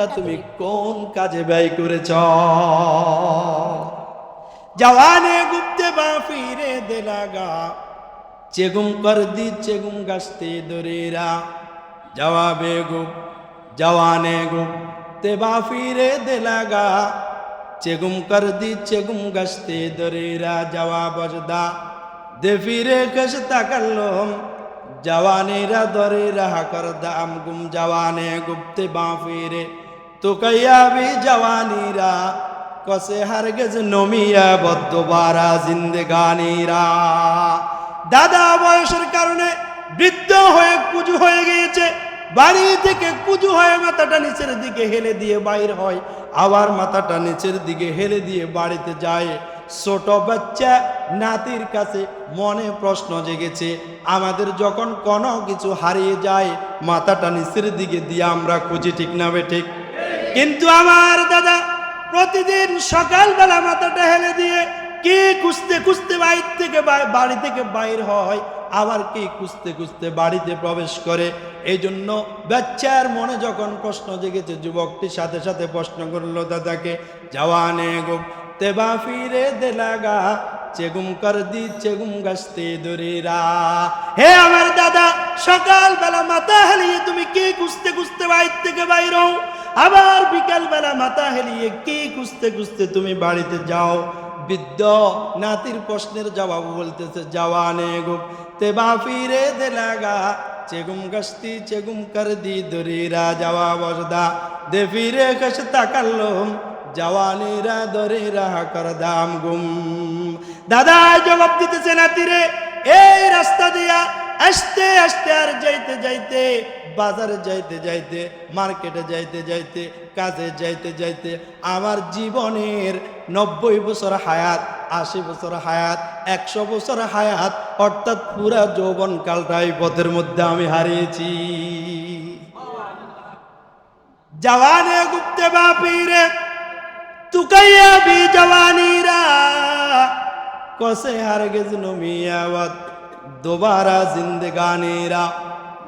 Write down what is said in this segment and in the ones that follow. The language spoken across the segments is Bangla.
জীবনটা তুমি কোন কাজে ব্যয় করেছ? জওয়ানে গুপ্তে বা ফিরে দেলাগা চেগুম কর দি চেগুম গাছতে দরেরা জবাবে গুপ, জওয়ানে গুপ, তে বা ফিরে দেলাগা চেগুম কর দি চেগুম গাছতে দরেরা জবাব বজদা দে ফিরে কশতা করলম জওয়ানেরা দরে রাহা কর দাম গুম জওয়ানে গুপ্তে বা ফিরে তো भी জওয়ানিরা, কসে হারগেজ নমিয়া বদ্দবারা জিন্দেগানিরা। দাদা বয়সের কারণে বৃদ্ধ হয়ে কুজু হয়ে গিয়েছে, বাড়ি থেকে কুজু হয়ে মাথাটা নিচের দিকে হেলে দিয়ে বাইর হয়, আবার মাথাটা নিচের দিকে হেলে দিয়ে বাড়িতে যায়। ছোট বাচ্চা নাতির কাছে মনে প্রশ্ন জেগেছে, আমাদের যখন কোনো কিছু হারিয়ে যায়, মাথাটা নিচের দিকে দিয়ে আমরা খুঁজি ঠিক না বে ঠিক? কিন্তু আমার দাদা প্রতিদিন সকালবেলা মাথাটা হেলে দিয়ে কি খুঁজতে খুঁজতে বাইর থেকে বাড়ি থেকে বাইর হয়, আবার কি খুঁজতে খুঁজতে বাড়িতে প্রবেশ করে। এই জন্য বাচ্চার মনে যখন প্রশ্ন জেগেছে, যুবকটি সাথে সাথে প্রশ্ন করল দাদাকে, জওয়ানে গো, তেবা ফিরে দেলাগা চেগুম কর দি চেগুম গাছতে দরিরা হে আমার দাদা, সকালবেলা মাথা হেলিয়ে তুমি কি খুঁজতে খুঁজতে বাইর থেকে বাইর হও? আবার বিকালবেলা মাথা হেলিয়ে কি খুঁজতে খুঁজতে তুমি বাড়িতে যাও? বৃদ্ধ নাতির প্রশ্নের জবাব বলতেছে, জওয়ানে গো তেবা ফিরে দেলাগা চেগুম গস্তি চেগুম কর দি দরিরা জবাব বজদা দে ফিরে কশতা কাল্লম, জওয়ানেরা দরে রাহা কর দাম গুম। দাদা জবাব দিতেছে নাতিরে, এই রাস্তা দিয়া আসতে আসতে আর যাইতে যাইতে, বাজারে যাইতে যাইতে, মার্কেটে যাইতে যাইতে, কাজে যাইতে যাইতে, আমার জীবনের নব্বই বছর হায়াত, আশি বছর হায়াত, একশো বছর হায়াত, অর্থাৎ পুরা যৌবন কালটা এই পথের মধ্যে আমি হারিয়েছি। জওয়ানে গুপ্তে বাপিরে, তুকাইয়া বি জওয়ানিরা, কসে হারগেজ নমিয়াওয়াত দোবারা জিন্দেগানিরা।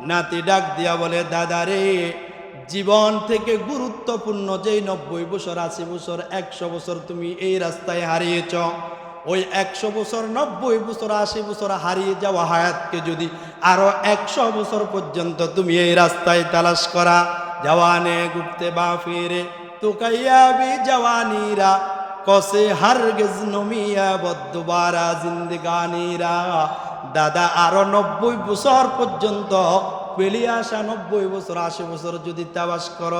নাতি ডাক দিয়া বলে, দাদা রে, জীবন থেকে গুরুত্বপূর্ণ যেই নব্বই বছর, আশি বছর, একশো বছর তুমি এই রাস্তায় হারিয়েছ, ওই একশো বছর, নব্বই বছর, আশি বছর হারিয়ে যাওয়া হায়াতকে যদি আরও একশো বছর পর্যন্ত তুমি এই রাস্তায় তালাশ করা, জওয়ানে গুপ্তে বা ফিরে, তুকাইয়া বি জওয়ানিরা কসে হারগেজ নমিয়া বদ্দুবারা জিন্দগানিরা। দাদা, আরও নব্বই বছর পর্যন্ত পেলিয়ে আসা নব্বই বছর, আশি বছর যদি তাবাস কর।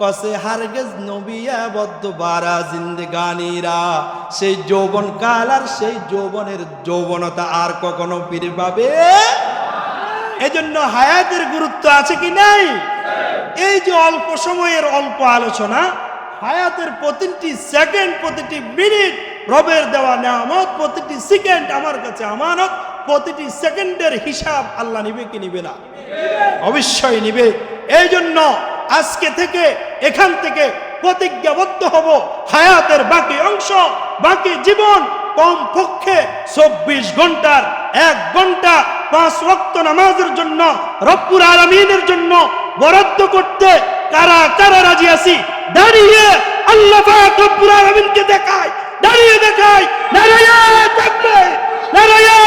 কসে হারগেজ নবিয়া বদ্দুবারা জিন্দগানিরা। সেই যৌবন কাল আর সেই যৌবনের যৌবনতা আর কখনো ফিরে পাবে এজন্য হায়াতের গুরুত্ব আছে কি নাই? এই যে অল্প সময়ের অল্প আলোচনা হায়াতের প্রতিটি সেকেন্ড, প্রতিটি মিনিট রবের দেওয়া নেয়ামত, প্রতিটি সেকেন্ড আমার কাছে আমানত, প্রতিটি সেকেন্ডের হিসাব আল্লাহ নিবে কি নিবে না? অবশ্যই নিবে। এই জন্য আজকে থেকে এখান থেকে প্রতিজ্ঞাবদ্ধ হব। হায়াতের বাকি অংশ, বাকি জীবন কম পক্ষে চব্বিশ ঘণ্টার, এক ঘণ্টা পাঁচ ওয়াক্ত নামাজের জন্য রব্বুর আলমিনের জন্য বরাদ্দ করতে কারা কারা রাজি আছি? দাঁড়িয়ে আল্লাহ পাক রব্বুর আলমিনকে দেখায় দাঁড়িয়ে দেখায় নারায়ণ থাকবে নারায়ণ